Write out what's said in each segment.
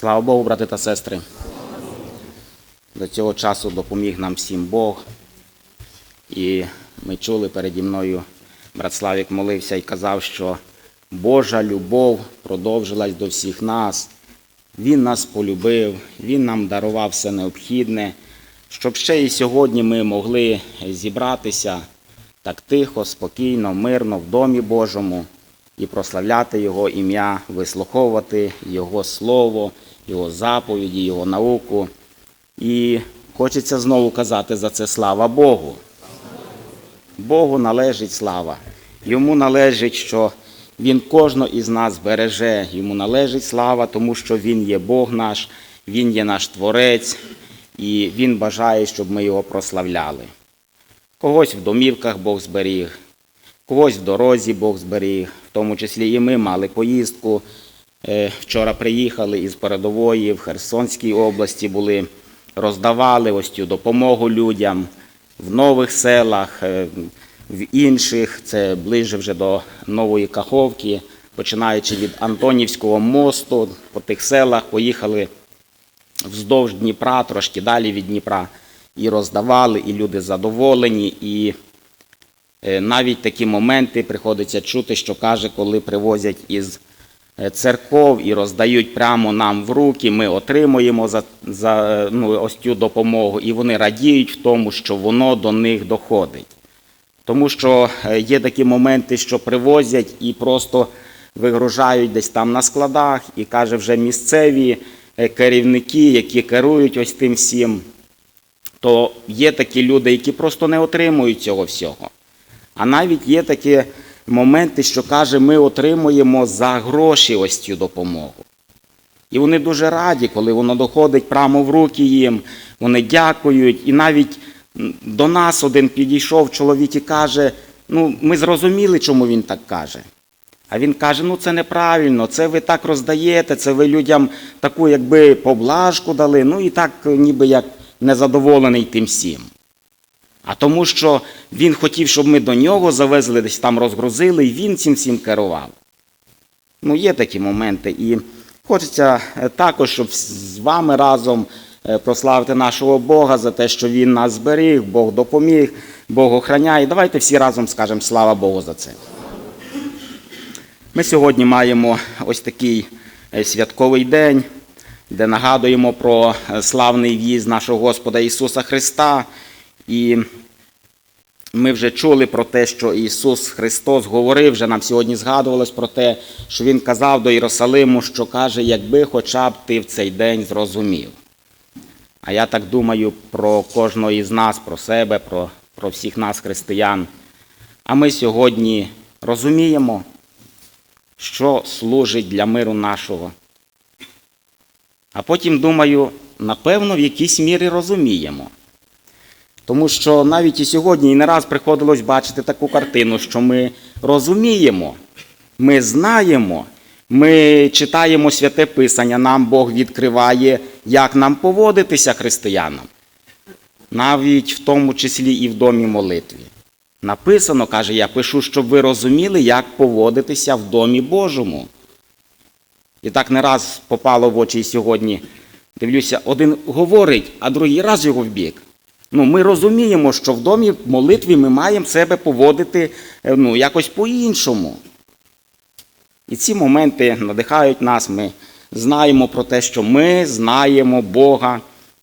Слава Богу, брати та сестри. До цього часу допоміг нам всім Бог. І ми чули переді мною, брат Славік молився і казав, що Божа любов продовжилась до всіх нас. Він нас полюбив, Він нам дарував все необхідне, щоб ще і сьогодні ми могли зібратися так тихо, спокійно, мирно в Домі Божому і прославляти Його ім'я, вислуховувати Його Слово, Його заповіді, Його науку. І хочеться знову казати за це слава Богу. Богу належить слава. Йому належить, що Він кожного із нас береже. Йому належить слава, тому що Він є Бог наш, Він є наш Творець, і Він бажає, щоб ми його прославляли. Когось в домівках Бог зберіг, когось в дорозі Бог зберіг, в тому числі і ми мали поїздку. Е, Вчора приїхали із передової в Херсонській області були, роздавали ось цю допомогу людям в нових селах, е, в інших, це ближче вже до Нової Каховки, починаючи від Антонівського мосту, по тих селах поїхали вздовж Дніпра, трошки далі від Дніпра, і роздавали, і люди задоволені. І е, навіть такі моменти приходиться чути, що каже, коли привозять із церков і роздають прямо нам в руки, ми отримуємо за, за ну, ось цю допомогу, і вони радіють в тому, що воно до них доходить. Тому що е, є такі моменти, що привозять і просто вигружають десь там на складах, і каже, вже місцеві е, керівники, які керують ось тим всім, то є такі люди, які просто не отримують цього всього. А навіть є такі моменти, що каже, ми отримуємо за гроші ось цю допомогу. І вони дуже раді, коли воно доходить прямо в руки їм, вони дякують. І навіть до нас один підійшов чоловік і каже: ну, ми зрозуміли, чому він так каже. А він каже: ну це неправильно, це ви так роздаєте, це ви людям таку, якби поблажку дали, ну і так, ніби як незадоволений тим всім. А тому, що він хотів, щоб ми до нього завезли, десь там розгрузили, і він цим всім керував. Ну, є такі моменти. І хочеться е, також, щоб з вами разом е, прославити нашого Бога за те, що Він нас зберіг, Бог допоміг, Бог охраняє. Давайте всі разом скажемо слава Богу за це. Ми сьогодні маємо ось такий е, святковий день, де нагадуємо про славний в'їзд нашого Господа Ісуса Христа. І ми вже чули про те, що Ісус Христос говорив, вже нам сьогодні згадувалось про те, що Він казав до Єрусалиму, що каже, якби хоча б ти в цей день зрозумів. А я так думаю про кожного із нас, про себе, про, про всіх нас, християн. А ми сьогодні розуміємо, що служить для миру нашого. А потім думаю, напевно, в якійсь мірі розуміємо. Тому що навіть і сьогодні і не раз приходилось бачити таку картину, що ми розуміємо, ми знаємо, ми читаємо святе Писання, нам Бог відкриває, як нам поводитися християнам, навіть в тому числі і в домі молитві. Написано, каже, я пишу, щоб ви розуміли, як поводитися в домі Божому. І так не раз попало в очі і сьогодні. Дивлюся, один говорить, а другий раз його в бік. Ну, ми розуміємо, що в домі молитві ми маємо себе поводити е, ну, якось по-іншому. І ці моменти надихають нас. Ми знаємо про те, що ми знаємо Бога,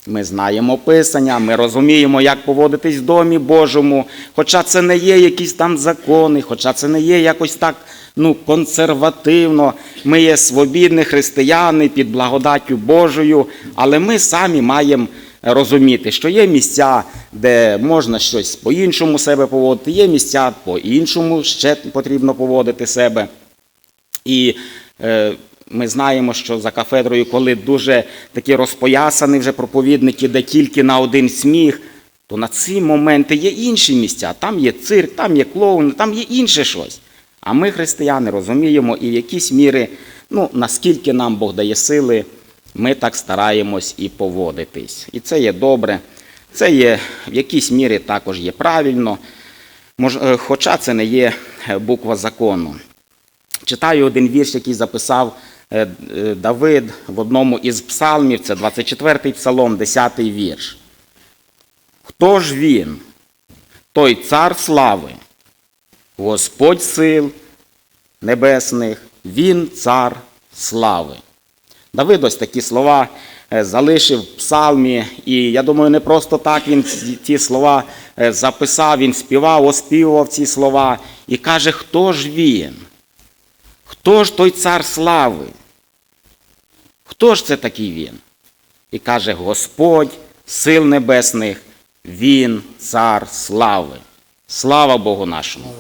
ми знаємо Писання, ми розуміємо, як поводитись в домі Божому. Хоча це не є якісь там закони, хоча це не є якось так ну, консервативно. Ми є свобідні християни під благодаттю Божою, але ми самі маємо розуміти, що є місця, де можна щось по-іншому себе поводити, є місця по-іншому ще потрібно поводити себе. І е, ми знаємо, що за кафедрою, коли дуже такі розпоясані вже проповідники, де тільки на один сміх, то на ці моменти є інші місця. Там є цирк, там є клоуни, там є інше щось. А ми, християни, розуміємо і в якійсь міри, ну, наскільки нам Бог дає сили, ми так стараємось і поводитись. І це є добре. Це є в якійсь мірі також є правильно, е, хоча це не є е, буква закону. Читаю один вірш, який записав е, Давид в одному із псалмів, це 24-й псалом, 10-й вірш. Хто ж він? Той цар слави, Господь сил небесних, він цар слави. Давид ось такі слова е, залишив в псалмі, і я думаю, не просто так він ті слова е, записав, він співав, оспівував ці слова і каже, хто ж він? Хто ж той цар слави? Хто ж це такий він? І каже, Господь сил небесних, він цар слави. Слава Богу нашому.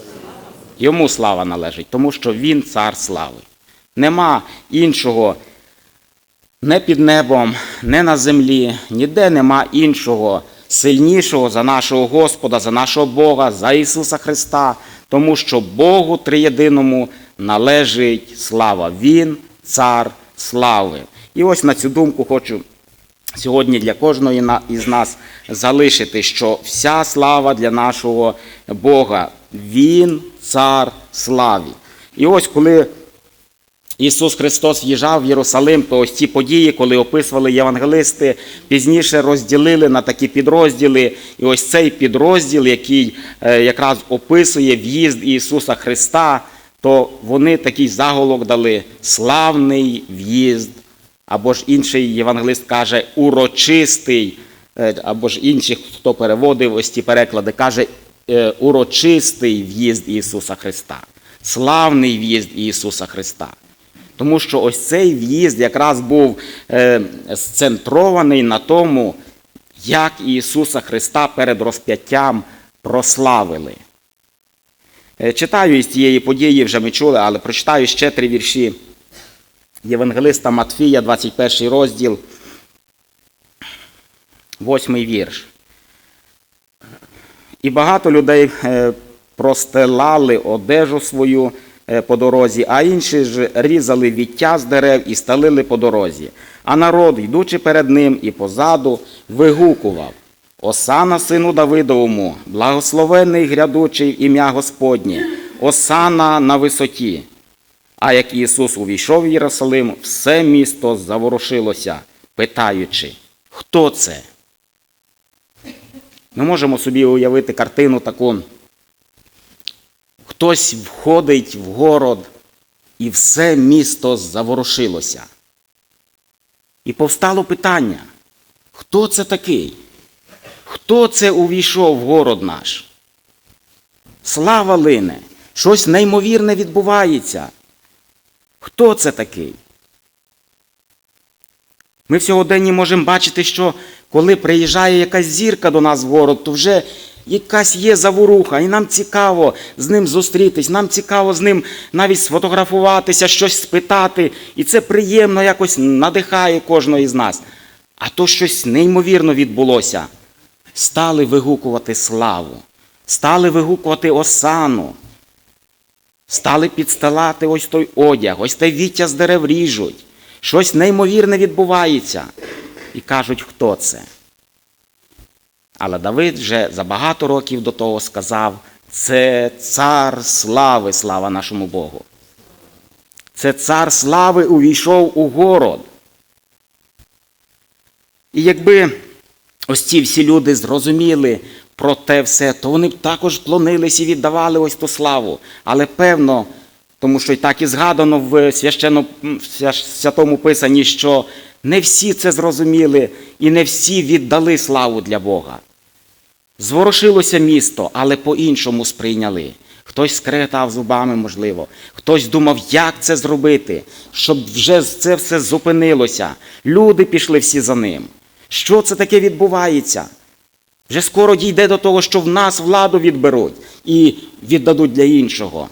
Йому слава належить, тому що він цар слави. Нема іншого не під небом, не на землі, ніде нема іншого сильнішого за нашого Господа, за нашого Бога, за Ісуса Христа, тому що Богу триєдиному належить слава. Він цар слави. І ось на цю думку хочу сьогодні для кожної із нас залишити, що вся слава для нашого Бога. Він цар славі. І ось коли Ісус Христос в'їжджав в Єрусалим, то ось ці події, коли описували євангелисти, пізніше розділили на такі підрозділи. І ось цей підрозділ, який е, якраз описує в'їзд Ісуса Христа, то вони такий заголовок дали славний в'їзд. Або ж інший євангелист каже урочистий, е, або ж інший, хто переводив ось ці переклади, каже е, урочистий в'їзд Ісуса Христа. Славний в'їзд Ісуса Христа. Тому що ось цей в'їзд якраз був е, сцентрований на тому, як Ісуса Христа перед розп'яттям прославили. Е, Читаю із цієї події, вже ми чули, але прочитаю ще три вірші Євангелиста Матфія, 21 розділ, 8 вірш. І багато людей е, простелали одежу свою по дорозі, а інші ж різали віття з дерев і стелили по дорозі. А народ, йдучи перед ним і позаду, вигукував Осана сину Давидовому, благословений грядучий ім'я Господнє, Осана на висоті. А як Ісус увійшов в Єрусалим, все місто заворушилося, питаючи, хто це? Ми можемо собі уявити картину таку. Хтось входить в город, і все місто заворушилося. І повстало питання: хто це такий? Хто це увійшов в город наш? Слава лине, щось неймовірне відбувається. Хто це такий? Ми в сьогоденні можемо бачити, що коли приїжджає якась зірка до нас в город, то вже якась є заворуха, і нам цікаво з ним зустрітись, нам цікаво з ним навіть сфотографуватися, щось спитати. І це приємно якось надихає кожного із нас. А то щось неймовірно відбулося. Стали вигукувати славу, стали вигукувати осану, стали підстилати ось той одяг, ось те віття з дерев ріжуть. Щось неймовірне відбувається. І кажуть, хто це. Але Давид вже за багато років до того сказав: це цар слави, слава нашому Богу. Це цар слави увійшов у город. І якби ось ці всі люди зрозуміли про те все, то вони б також вклонились і віддавали ось ту славу. Але певно, тому що і так і згадано в священно, святому Писанні, що не всі це зрозуміли і не всі віддали славу для Бога. Зворушилося місто, але по-іншому сприйняли. Хтось скреготав зубами, можливо, хтось думав, як це зробити, щоб вже це все зупинилося. Люди пішли всі за ним. Що це таке відбувається? Вже скоро дійде до того, що в нас владу відберуть і віддадуть для іншого.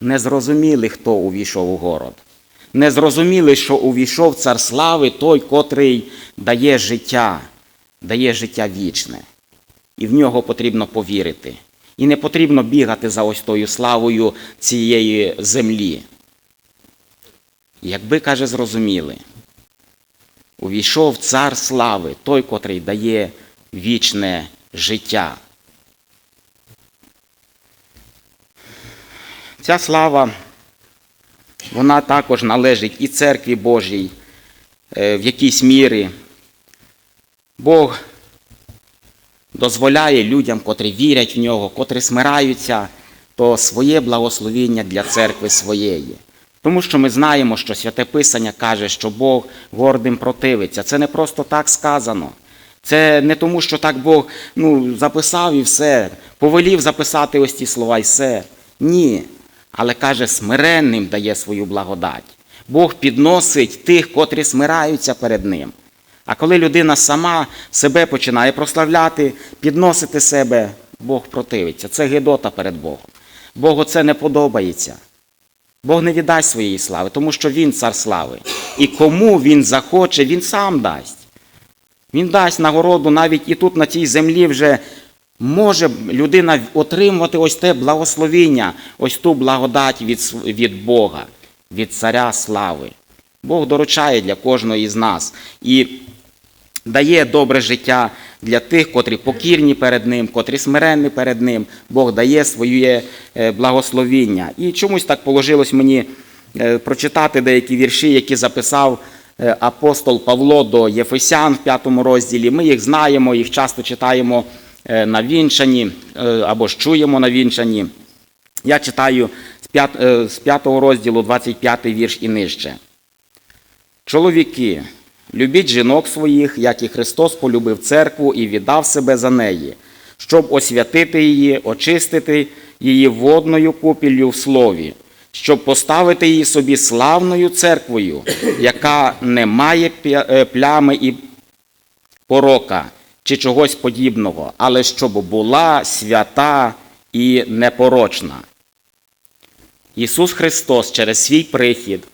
Не зрозуміли, хто увійшов у город. Не зрозуміли, що увійшов цар слави той, котрий дає життя, дає життя вічне. І в нього потрібно повірити. І не потрібно бігати за ось тою славою цієї землі. Якби, каже, зрозуміли, увійшов цар слави, той, котрий дає вічне життя. Ця слава вона також належить і церкві Божій е, в якійсь мірі. Бог дозволяє людям, котрі вірять в нього, котрі смираються, то своє благословіння для церкви своєї. Тому що ми знаємо, що Святе Писання каже, що Бог гордим противиться. Це не просто так сказано. Це не тому, що так Бог ну, записав і все, повелів записати ось ці слова і все. Ні. Але каже, смиренним дає свою благодать. Бог підносить тих, котрі смираються перед Ним. А коли людина сама себе починає прославляти, підносити себе, Бог противиться. Це гидота перед Богом. Богу це не подобається. Бог не віддасть своєї слави, тому що Він цар слави. І кому він захоче, він сам дасть. Він дасть нагороду навіть і тут, на цій землі, вже може людина отримувати ось те благословіння, ось ту благодать від, від Бога, від Царя слави. Бог доручає для кожного із нас і дає добре життя для тих, котрі покірні перед Ним, котрі смиренні перед Ним. Бог дає своє е, благословіння. І чомусь так положилось мені е, прочитати деякі вірші, які записав е, апостол Павло до Єфесян в п'ятому розділі. Ми їх знаємо, їх часто читаємо на вінчанні е, або ж чуємо на вінчанні. Я читаю з п'ятого розділу 25 вірш і нижче. Чоловіки, любіть жінок своїх, як і Христос полюбив церкву і віддав себе за неї, щоб освятити її, очистити її водною купіллю в слові, щоб поставити її собі славною церквою, яка не має е, плями і порока чи чогось подібного, але щоб була свята і непорочна. Ісус Христос через свій прихід,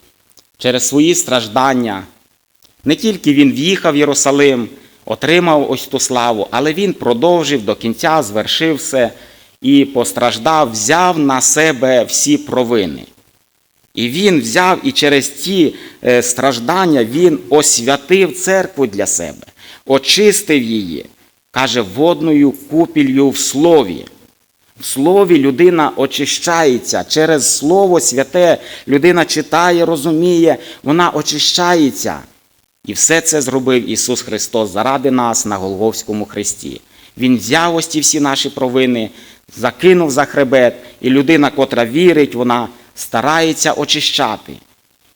через свої страждання, не тільки Він в'їхав в Єрусалим, отримав ось ту славу, але Він продовжив до кінця, звершив все і постраждав, взяв на себе всі провини. І він взяв і через ті е, страждання він освятив церкву для себе, очистив її, каже, водною купіллю в слові. В слові людина очищається. Через Слово святе людина читає, розуміє, вона очищається. І все це зробив Ісус Христос заради нас на Голговському хресті. Він взяв ось ці всі наші провини, закинув за хребет, і людина, котра вірить, вона старається очищати.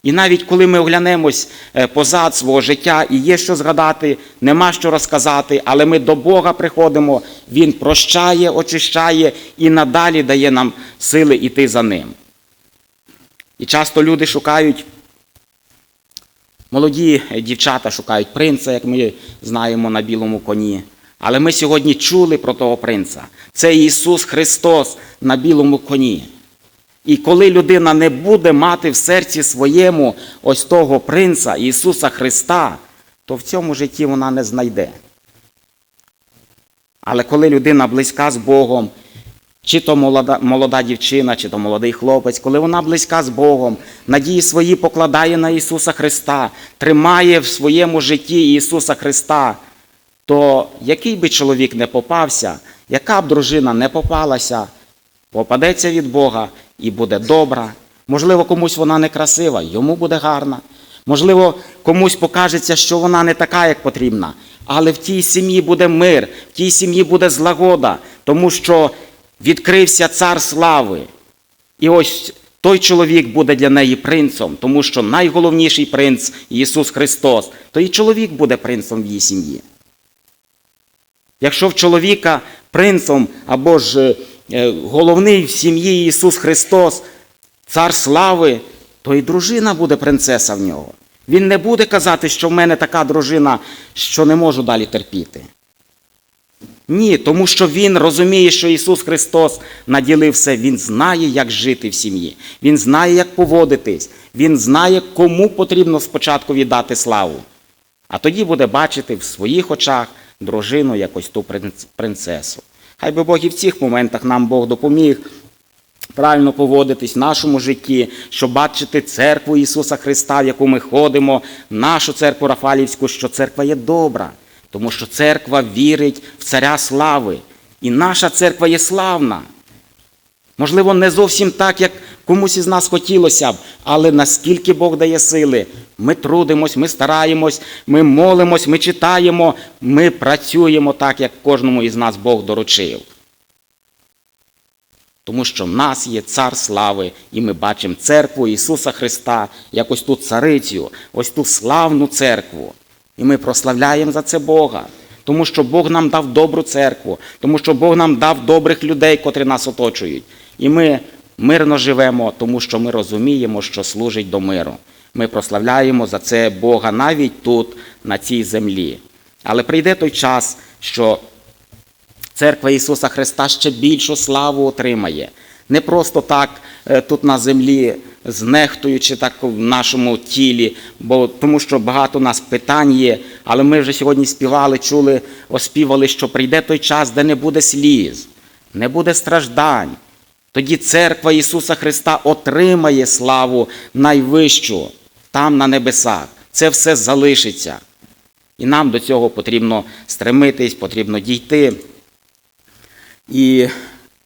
І навіть коли ми оглянемось е, позад свого життя і є що згадати, нема що розказати, але ми до Бога приходимо, Він прощає, очищає і надалі дає нам сили йти за ним. І часто люди шукають, молоді дівчата шукають принца, як ми знаємо на білому коні. Але ми сьогодні чули про того принца. Це Ісус Христос на білому коні. І коли людина не буде мати в серці своєму ось того принца Ісуса Христа, то в цьому житті вона не знайде. Але коли людина близька з Богом, чи то молода, молода дівчина, чи то молодий хлопець, коли вона близька з Богом, надії свої покладає на Ісуса Христа, тримає в своєму житті Ісуса Христа, то який би чоловік не попався, яка б дружина не попалася, попадеться від Бога і буде добра. Можливо, комусь вона не красива, йому буде гарна. Можливо, комусь покажеться, що вона не така, як потрібна. Але в тій сім'ї буде мир, в тій сім'ї буде злагода, тому що відкрився цар слави. І ось той чоловік буде для неї принцом, тому що найголовніший принц Ісус Христос, то і чоловік буде принцом в її сім'ї. Якщо в чоловіка принцом або ж е, головний в сім'ї Ісус Христос, цар слави, то і дружина буде принцеса в нього. Він не буде казати, що в мене така дружина, що не можу далі терпіти. Ні, тому що він розуміє, що Ісус Христос наділив все. Він знає, як жити в сім'ї. Він знає, як поводитись. Він знає, кому потрібно спочатку віддати славу. А тоді буде бачити в своїх очах дружину якось ту принцесу. Хай би Бог і в цих моментах нам Бог допоміг правильно поводитись в нашому житті, щоб бачити церкву Ісуса Христа, в яку ми ходимо, нашу церкву Рафалівську, що церква є добра, тому що церква вірить в царя слави. І наша церква є славна. Можливо, не зовсім так, як комусь із нас хотілося б, але наскільки Бог дає сили, ми трудимось, ми стараємось, ми молимось, ми читаємо, ми працюємо так, як кожному із нас Бог доручив. Тому що в нас є цар слави, і ми бачимо церкву Ісуса Христа, як ось ту царицю, ось ту славну церкву. І ми прославляємо за це Бога. Тому що Бог нам дав добру церкву, тому що Бог нам дав добрих людей, котрі нас оточують. І ми мирно живемо, тому що ми розуміємо, що служить до миру. Ми прославляємо за це Бога навіть тут, на цій землі. Але прийде той час, що Церква Ісуса Христа ще більшу славу отримає. Не просто так е, тут на землі, знехтуючи так в нашому тілі, бо тому що багато у нас питань є, але ми вже сьогодні співали, чули, оспівали, що прийде той час, де не буде сліз, не буде страждань. Тоді церква Ісуса Христа отримає славу найвищу там на небесах. Це все залишиться. І нам до цього потрібно стремитись, потрібно дійти. І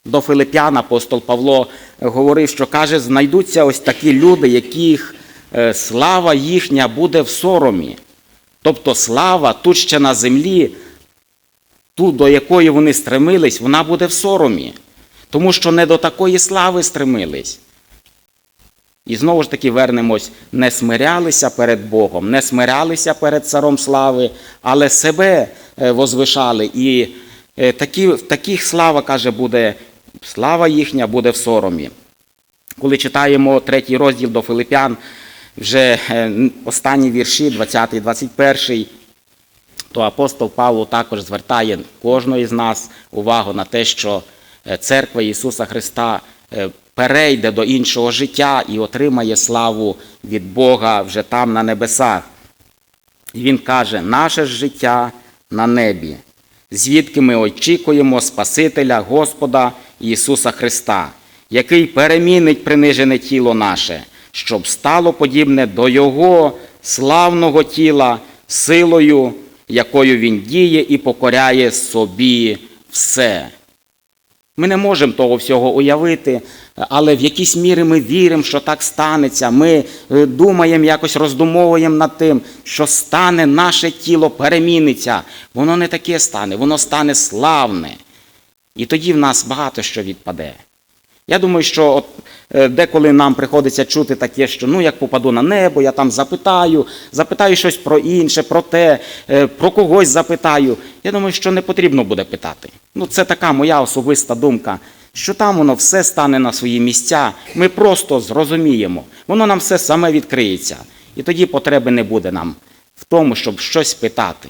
до Филип'ян апостол Павло говорив, що каже, знайдуться ось такі люди, яких е, слава їхня буде в соромі. Тобто слава тут ще на землі, ту, до якої вони стремились, вона буде в соромі. Тому що не до такої слави стремились. І знову ж таки вернемось, не смирялися перед Богом, не смирялися перед царом слави, але себе е, возвишали. І е, такі, таких слава, каже, буде, слава їхня буде в соромі. Коли читаємо третій розділ до Филип'ян, вже е, останні вірші, 20 і 21, то апостол Павло також звертає кожного із нас увагу на те, що е, церква Ісуса Христа е, перейде до іншого життя і отримає славу від Бога вже там на небесах. І він каже, наше ж життя на небі, звідки ми очікуємо Спасителя Господа Ісуса Христа, який перемінить принижене тіло наше, щоб стало подібне до Його славного тіла силою, якою Він діє і покоряє собі все. Ми не можемо того всього уявити, але в якійсь мірі ми віримо, що так станеться. Ми е, думаємо, якось роздумовуємо над тим, що стане наше тіло, переміниться. Воно не таке стане, воно стане славне. І тоді в нас багато що відпаде. Я думаю, що от, е, деколи нам приходиться чути таке, що ну як попаду на небо, я там запитаю, запитаю щось про інше, про те, е, про когось запитаю. Я думаю, що не потрібно буде питати. Ну, це така моя особиста думка, що там воно все стане на свої місця. Ми просто зрозуміємо, воно нам все саме відкриється. І тоді потреби не буде нам в тому, щоб щось питати.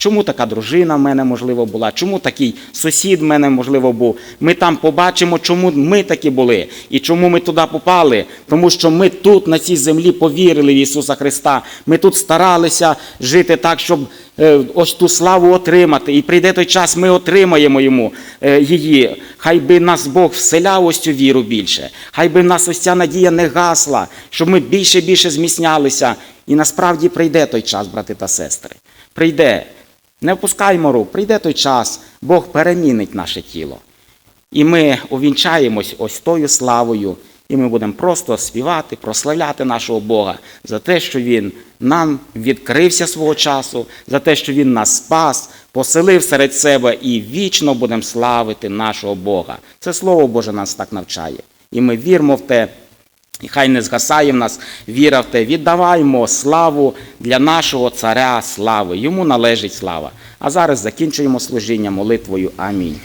Чому така дружина в мене, можливо, була? Чому такий сусід в мене, можливо, був? Ми там побачимо, чому ми такі були і чому ми туди попали. Тому що ми тут, на цій землі, повірили в Ісуса Христа. Ми тут старалися жити так, щоб е, ось ту славу отримати. І прийде той час, ми отримаємо йому е, її. Хай би нас Бог вселяв ось цю віру більше. Хай би в нас ось ця надія не гасла, щоб ми більше більше зміцнялися. І насправді прийде той час, брати та сестри. Прийде. Не впускаймо рук, прийде той час, Бог перемінить наше тіло. І ми увінчаємось ось тою славою, і ми будемо просто співати, прославляти нашого Бога за те, що Він нам відкрився свого часу, за те, що Він нас спас, поселив серед себе і вічно будемо славити нашого Бога. Це Слово Боже нас так навчає. І ми віримо в те. І хай не згасає в нас віра в те, віддаваймо славу для нашого царя слави. Йому належить слава. А зараз закінчуємо служіння молитвою. Амінь.